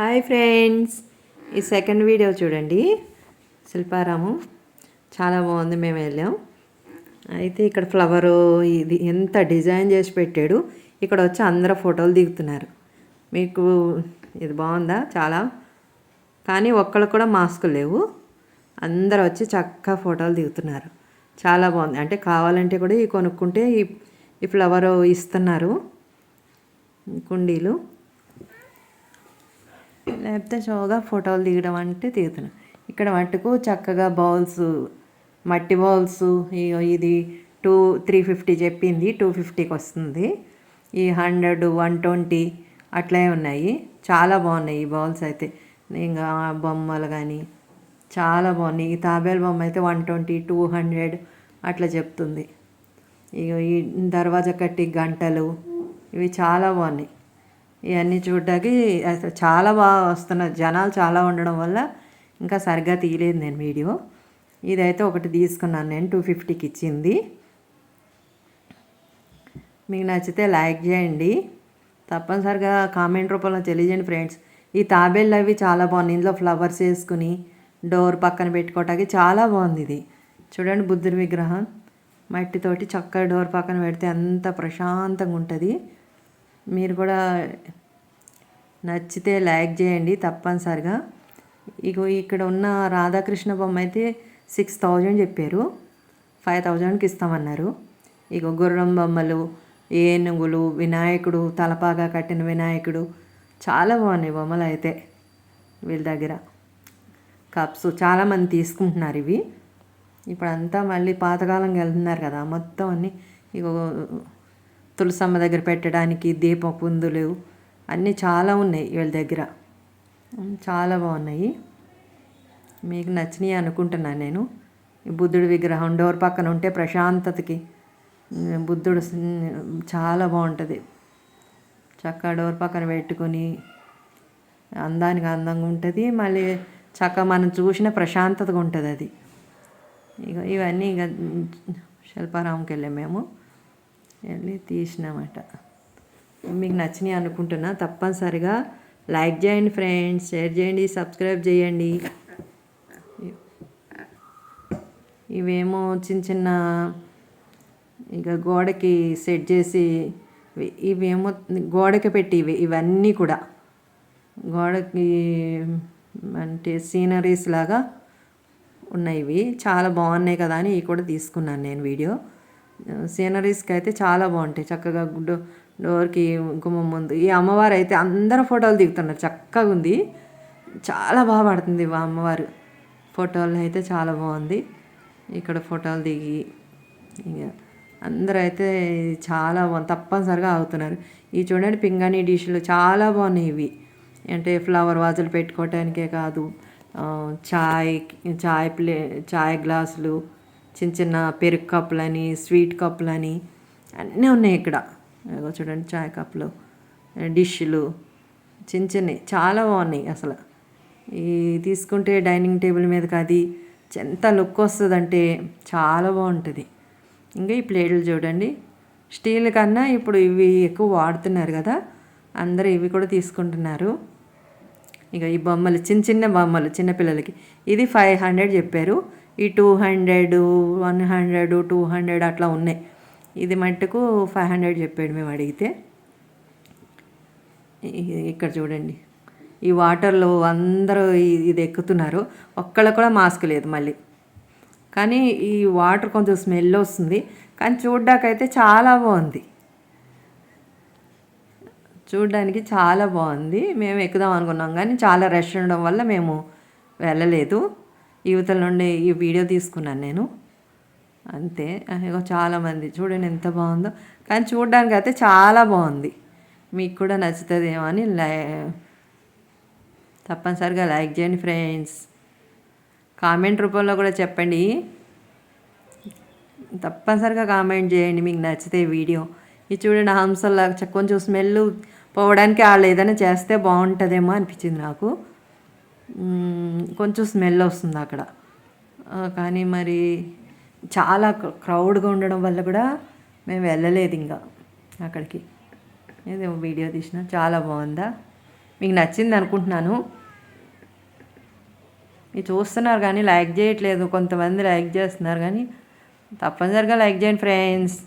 Hi friends. ఈ second video చూడండి. శిల్పారాము చాలా బాగుంది మేము వెళ్ళాం. అయితే ఇక్కడ ఫ్లవరు ఇది ఎంత డిజైన్ చేసి పెట్టాడు. ఇక్కడ వచ్చి అందరూ ఫోటోలు దిగుతున్నారు. మీకు ఇది బాగుందా? చాలా. కానీ ఒక్కళ్ళు కూడా మాస్కులు లేవు. అందరూ వచ్చి చక్కగా ఫోటోలు దిగుతున్నారు. చాలా బాగుంది. అంటే కావాలంటే కూడా ఈ కొనుక్కుంటే ఈ ఈ ఫ్లవర్ ఇస్తున్నారు. కుండీలు. లేకపోతే షోగా ఫోటోలు దిగడం అంటే దిగుతున్నాను ఇక్కడ మట్టుకు చక్కగా బౌల్స్ మట్టి బౌల్స్ ఇది టూ త్రీ ఫిఫ్టీ చెప్పింది టూ ఫిఫ్టీకి వస్తుంది. ఈ హండ్రెడ్ వన్ ట్వంటీ అట్లే ఉన్నాయి. చాలా బాగున్నాయి ఈ బౌల్స్ అయితే. ఇంకా బొమ్మలు కానీ చాలా బాగున్నాయి. ఈ తాబేలు బొమ్మ అయితే వన్ ట్వంటీ టూ హండ్రెడ్ అట్లా చెప్తుంది. ఇక ఈ దర్వాజా కట్టి గంటలు ఇవి చాలా బాగున్నాయి. ఇవన్నీ చూడడానికి అసలు చాలా బాగా వస్తున్నారు. జనాలు చాలా ఉండడం వల్ల ఇంకా సరిగ్గా తీయలేదు నేను వీడియో. ఇదైతే ఒకటి తీసుకున్నాను నేను టూ ఫిఫ్టీకి ఇచ్చింది. మీకు నచ్చితే లైక్ చేయండి. తప్పనిసరిగా కామెంట్ రూపంలో తెలియజేయండి ఫ్రెండ్స్. ఈ తాబేళ్ళు అవి చాలా బాగుంది ఇందులో ఫ్లవర్స్ వేసుకుని డోర్ పక్కన పెట్టుకోవటానికి చాలా బాగుంది ఇది. చూడండి బుద్ధుడి విగ్రహం. మట్టితోటి చక్కగా డోర్ పక్కన పెడితే అంత ప్రశాంతంగా ఉంటుంది. మీరు కూడా నచ్చితే లైక్ చేయండి తప్పనిసరిగా. ఇగో ఇక్కడ ఉన్న రాధాకృష్ణ బొమ్మ అయితే సిక్స్ థౌజండ్ చెప్పారు. ఫైవ్ థౌజండ్కి ఇస్తామన్నారు. ఇగో గుర్రం బొమ్మలు ఏనుగులు వినాయకుడు తలపాగా కట్టిన వినాయకుడు. చాలా బాగున్నాయి బొమ్మలు అయితే వీళ్ళ దగ్గర. కప్స్ చాలామంది తీసుకుంటున్నారు ఇవి. ఇప్పుడు అంతా మళ్ళీ పాతకాలంకి వెళ్తున్నారు కదా మొత్తం అన్నీ. ఇగో తులసమ్మ దగ్గర పెట్టడానికి దీప పుందులు అన్నీ చాలా ఉన్నాయి వీళ్ళ దగ్గర. చాలా బాగున్నాయి. మీకు నచ్చినాయి అనుకుంటున్నాను నేను. ఈ బుద్ధుడి విగ్రహం డోర్ పక్కన ఉంటే ప్రశాంతతకి బుద్ధుడు చాలా బాగుంటుంది. చక్కగా డోర్ పక్కన పెట్టుకొని అందానికి అందంగా ఉంటుంది. మళ్ళీ చక్కగా మనం చూసిన ప్రశాంతతగా ఉంటుంది అది. ఇక ఇవన్నీ ఇక శిల్పారాంకి వెళ్ళాం మేము. వెళ్ళి తీసినామట. మీకు నచ్చినాయి అనుకుంటున్నా తప్పనిసరిగా లైక్ చేయండి ఫ్రెండ్స్ షేర్ చేయండి సబ్స్క్రైబ్ చేయండి. ఇవేమో చిన్న చిన్న ఇక గోడకి సెట్ చేసి ఇవేమో గోడకి పెట్టి ఇవి ఇవన్నీ కూడా. గోడకి అంటే సీనరీస్ లాగా ఉన్నాయి ఇవి. చాలా బాగున్నాయి కదా అని ఇవి కూడా తీసుకున్నాను నేను వీడియో. సీనరీస్కి అయితే చాలా బాగుంటాయి. చక్కగా గుడ్డు డోర్కి గుమ్మం ముందు ఈ అమ్మవారు అయితే అందరూ ఫోటోలు దిగుతున్నారు చక్కగా ఉంది. చాలా బాగా పడుతుంది ఆ అమ్మవారు. ఫోటోలు అయితే చాలా బాగుంది. ఇక్కడ ఫోటోలు దిగి ఇక అందరూ అయితే చాలా బాగుంది. తప్పనిసరిగా ఆగుతున్నారు. ఈ చూడండి పింగాణి డిష్లు చాలా బాగున్నాయి ఇవి. అంటే ఫ్లవర్ వాజులు పెట్టుకోవటానికే కాదు. చాయ్ చాయ్ ప్లే చాయ్ గ్లాసులు చిన్న చిన్న పెరుగు కప్పులని స్వీట్ కప్పులని అన్నీ ఉన్నాయి ఇక్కడ. చూడండి చాయ్ కప్పులు డిష్లు చిన్న చిన్నవి. చాలా బాగున్నాయి అసలు. ఈ తీసుకుంటే డైనింగ్ టేబుల్ మీదకి అది ఎంత లుక్ వస్తుందంటే చాలా బాగుంటుంది. ఇంకా ఈ ప్లేట్లు చూడండి. స్టీల్ కన్నా ఇప్పుడు ఇవి ఎక్కువ వాడుతున్నారు కదా అందరూ ఇవి కూడా తీసుకుంటున్నారు. ఇక ఈ బొమ్మలు చిన్న చిన్న బొమ్మలు చిన్నపిల్లలకి ఇది ఫైవ్ హండ్రెడ్ చెప్పారు. ఈ two hundred one hundred two hundred అట్లా ఉన్నాయి. ఇది మట్టుకు ఫైవ్ హండ్రెడ్ చెప్పాడు మేము అడిగితే. ఇక్కడ చూడండి. ఈ వాటర్లో అందరూ ఇది ఎక్కుతున్నారు. ఒక్కళ్ళకి కూడా మాస్క్ లేదు మళ్ళీ. కానీ ఈ వాటర్ కొంచెం స్మెల్ వస్తుంది. కానీ చూడ్డాకైతే చాలా బాగుంది. చూడడానికి చాలా బాగుంది. మేము ఎక్కుదాం అనుకున్నాం. కానీ చాలా రష్ ఉండడం వల్ల మేము వెళ్ళలేదు. యువతల నుండి ఈ వీడియో తీసుకున్నాను నేను. అంతే. చాలామంది. చూడండి ఎంత బాగుందో. కానీ చూడడానికి అయితే చాలా బాగుంది. మీకు కూడా నచ్చుతుందేమో అని లై తప్పనిసరిగా లైక్ చేయండి ఫ్రెండ్స్. కామెంట్ రూపంలో కూడా చెప్పండి. తప్పనిసరిగా కామెంట్ చేయండి మీకు నచ్చితే వీడియో. ఇది చూడండి హంసల్లా కొంచెం స్మెల్ పోవడానికి వాళ్ళు ఏదైనా చేస్తే బాగుంటుందేమో అనిపించింది నాకు. కొంచెం స్మెల్ వస్తుంది అక్కడ. కానీ మరి చాలా క్రౌడ్గా ఉండడం వల్ల కూడా మేము వెళ్ళలేదు ఇంకా అక్కడికి. ఏదో వీడియో తీసిన చాలా బాగుందా? మీకు నచ్చింది అనుకుంటున్నాను. మీరు చూస్తున్నారు కానీ లైక్ చేయట్లేదు. కొంతమంది లైక్ చేస్తున్నారు కానీ తప్పనిసరిగా లైక్ చేయండి ఫ్రెండ్స్.